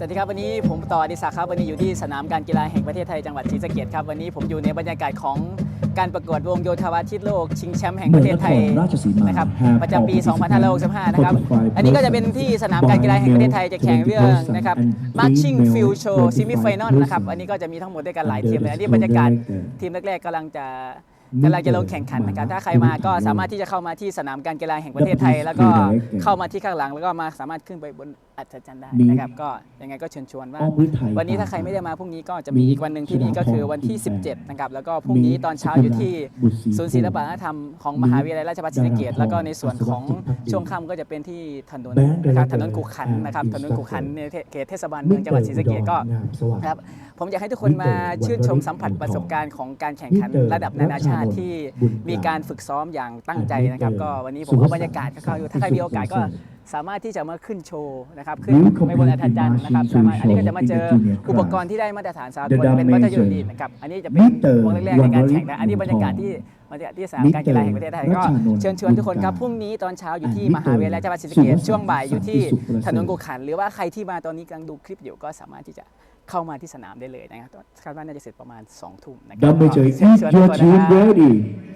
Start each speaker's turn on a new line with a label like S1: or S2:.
S1: สวัสดีครับวันนี้ผมต่ออดิศักดิ์ครับวันนี้อยู่ที่สนามการกีฬาแห่งประเทศไทยจังหวัดศรีสะเกษครับวันนี้ผมอยู่ในบรรยากาศของการประกวดวงโยธวาทิตโลกชิงแชมป์แห่งประเทศไทย
S2: นะ
S1: ครับประจำปี 2565 นะครับ อันนี้ก็จะเป็นที่สนามการกีฬาแห่งประเทศไทยจะแข่งเรื่องนะครับ Marching Field Show Semi Final นะครับ อันนี้ก็จะมีทั้งหมดด้วยกันหลายทีมเลยอันนี้บรรยากาศทีมแรกๆกำลังจะกำลังจะลงแข่งขันนะครับ ถ้าใครมาก็สามารถที่จะเข้ามาที่สนามการกีฬาแห่งประเทศไทย แล้วก็เข้ามาที่ข้างหลังแล้วก็มาสามารถขึ้นไปบน อัศจรรย์ได้นะครับก็ยังไงก็เชิญชวนว่า
S2: อ้อมฤทัย
S1: วันนี้ถ้าใครไม่ได้มาพรุ่งนี้ก็จะมีอีกวันหนึ่งที่นี่ก็คือวันที่ 17 นะครับ แล้วก็พรุ่งนี้ตอนเช้าอยู่ที่ศูนย์ศิลปวัฒนธรรมของมหาวิทยาลัยราชภัฏศรีสะเกษแล้วก็ในส่วนของช่วงค่ำก็จะเป็นที่ถนนนะครับถนนกุขันนะครับถนนกุขันในเขตเทศบาลเมืองจังหวัดศรีสะเกษก็ครับผมอยากให้ทุกคนมาชื่นชมสัมผัสประสบการณ์ของการแข่งขันระดับนานาชาติที่มีการฝึกซ้อมอย่างตั้งใจนะครับ ก็วันนี้ผมเอาบรรยากาศคร่าวๆอยู่ถ้าใครมีโอกาสก็ สามารถที่จะมาขึ้นโชว์นะครับขึ้นไปบนอัธจันทร์นะครับสามารถอันนี้ก็จะมาเจออุปกรณ์ที่ได้มาตรฐานสากลเป็นวัตถุดิบนะครับอันนี้จะเป็นวงแรกๆในการแข่งนะอันนี้บรรยากาศที่บรรยากาศที่สนามการกีฬาแห่งประเทศไทยก็เชิญชวนทุกคนครับพรุ่งนี้ตอนเช้าอยู่ที่มหาวิทยาลัยจังหวัดศรีสะเกษช่วงบ่ายอยู่ที่ถนนกุขัน หรือว่าใครที่มาตอนนี้กำลังดูคลิปอยู่ก็สามารถที่จะเข้ามาที่สนามได้เลยนะครับคาดว่าน่าจะเสร็จประมาณ2ทุ่มนะครั
S2: Damage
S1: ก็
S2: is
S1: เชิญชวนทุก
S2: your
S1: คน
S2: team
S1: นะครับ
S2: ready
S1: โอเคอันนี้บรรยากาศ